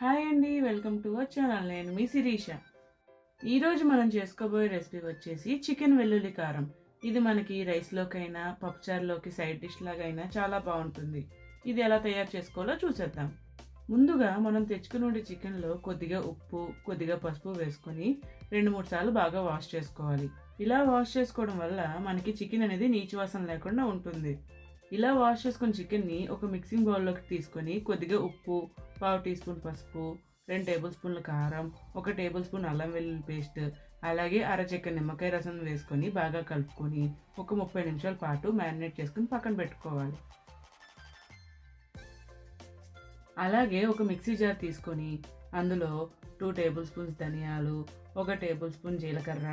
Hi అండి welcome to our channel. నేను మీ శిరీష. ఈరోజు మనం చేసుకోబోయే రెసిపీ వచ్చేసి చికెన్ వెల్లుల్లి కారం. ఇది మనకి రైస్లోకైనా పప్పుచారులోకి సైడ్ డిష్ లాగా అయినా చాలా బాగుంటుంది. ఇది ఎలా తయారు చేసుకోవాలో చూసేద్దాం. ముందుగా మనం తెచ్చుకునే చికెన్లో కొద్దిగా ఉప్పు కొద్దిగా పసుపు వేసుకొని రెండు మూడు సార్లు బాగా వాష్ చేసుకోవాలి. ఇలా వాష్ చేసుకోవడం వల్ల మనకి చికెన్ అనేది నీచు వాసన లేకుండా ఉంటుంది. ఇలా వాష్ చేసుకున్న చికెన్ని ఒక మిక్సింగ్ బౌల్లోకి తీసుకొని కొద్దిగా ఉప్పు పావు టీ స్పూన్ పసుపు రెండు టేబుల్ స్పూన్ల కారం ఒక టేబుల్ స్పూన్ అల్లం వెల్లుల్లి పేస్ట్ అలాగే అరచెక్క నిమ్మకాయ రసం వేసుకొని బాగా కలుపుకొని ఒక ముప్పై నిమిషాల పాటు మ్యారినేట్ చేసుకొని పక్కన పెట్టుకోవాలి. అలాగే ఒక మిక్సీ జార్ తీసుకొని అందులో టూ టేబుల్ స్పూన్స్ ధనియాలు ఒక టేబుల్ స్పూన్ జీలకర్ర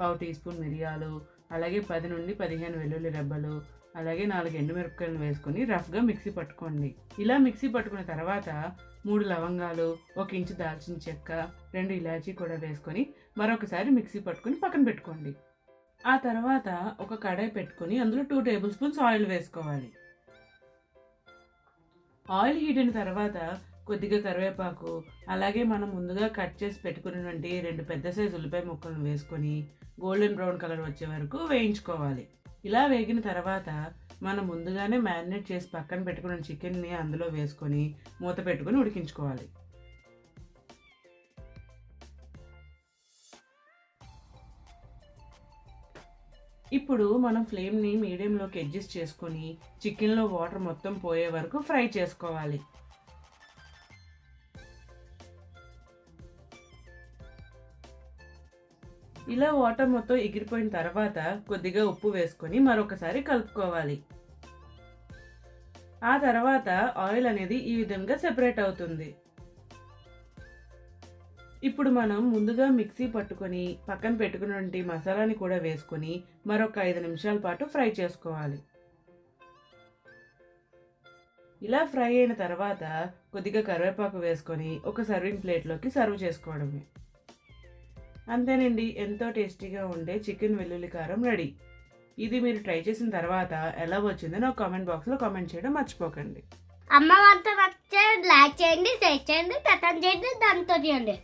పావు టీ స్పూన్ మిరియాలు అలాగే పది నుండి పదిహేను వెల్లుల్లి రెబ్బలు అలాగే నాలుగు ఎండుమిరపకాయలను వేసుకొని రఫ్గా మిక్సీ పట్టుకోండి. ఇలా మిక్సీ పట్టుకున్న తర్వాత మూడు లవంగాలు ఒక ఇంచు దాల్చిన చెక్క రెండు ఇలాచీ కూడా వేసుకొని మరొకసారి మిక్సీ పట్టుకొని పక్కన పెట్టుకోండి. ఆ తర్వాత ఒక కడాయి పెట్టుకొని అందులో టూ టేబుల్ స్పూన్స్ ఆయిల్ వేసుకోవాలి. ఆయిల్ హీట్ అయిన తర్వాత కొద్దిగా కరివేపాకు అలాగే మనం ముందుగా కట్ చేసి పెట్టుకున్నటువంటి రెండు పెద్ద సైజు ఉల్లిపాయ ముక్కలను వేసుకొని గోల్డెన్ బ్రౌన్ కలర్ వచ్చే వరకు వేయించుకోవాలి. ఇలా వేగిన తర్వాత మనం ముందుగానే మ్యారినేట్ చేసి పక్కన పెట్టుకున్న చికెన్ని అందులో వేసుకొని మూత పెట్టుకొని ఉడికించుకోవాలి. ఇప్పుడు మనం ఫ్లేమ్ని మీడియంలోకి అడ్జస్ట్ చేసుకొని చికెన్లో వాటర్ మొత్తం పోయే వరకు ఫ్రై చేసుకోవాలి. ఇలా వాటర్ మొత్తం ఎగిరిపోయిన తర్వాత కొద్దిగా ఉప్పు వేసుకొని మరొకసారి కలుపుకోవాలి. ఆ తర్వాత ఆయిల్ అనేది ఈ విధంగా సెపరేట్ అవుతుంది. ఇప్పుడు మనం ముందుగా మిక్సీ పట్టుకొని పక్కన పెట్టుకున్నటువంటి మసాలాని కూడా వేసుకొని మరొక ఐదు నిమిషాల పాటు ఫ్రై చేసుకోవాలి. ఇలా ఫ్రై అయిన తర్వాత కొద్దిగా కరివేపాకు వేసుకొని ఒక సర్వింగ్ ప్లేట్లోకి సర్వ్ చేసుకోవడమే. అంతేనండి ఎంతో టేస్టీగా ఉండే చికెన్ వెల్లుల్లి కారం రెడీ. ఇది మీరు ట్రై చేసిన తర్వాత ఎలా వచ్చిందో నాకు కామెంట్ బాక్స్లో కామెంట్ చేయడం మర్చిపోకండి. అమ్మ వంట వచ్చే లైక్ చేయండి షేర్ చేయండి కథం చేయండి దాంతో చేయండి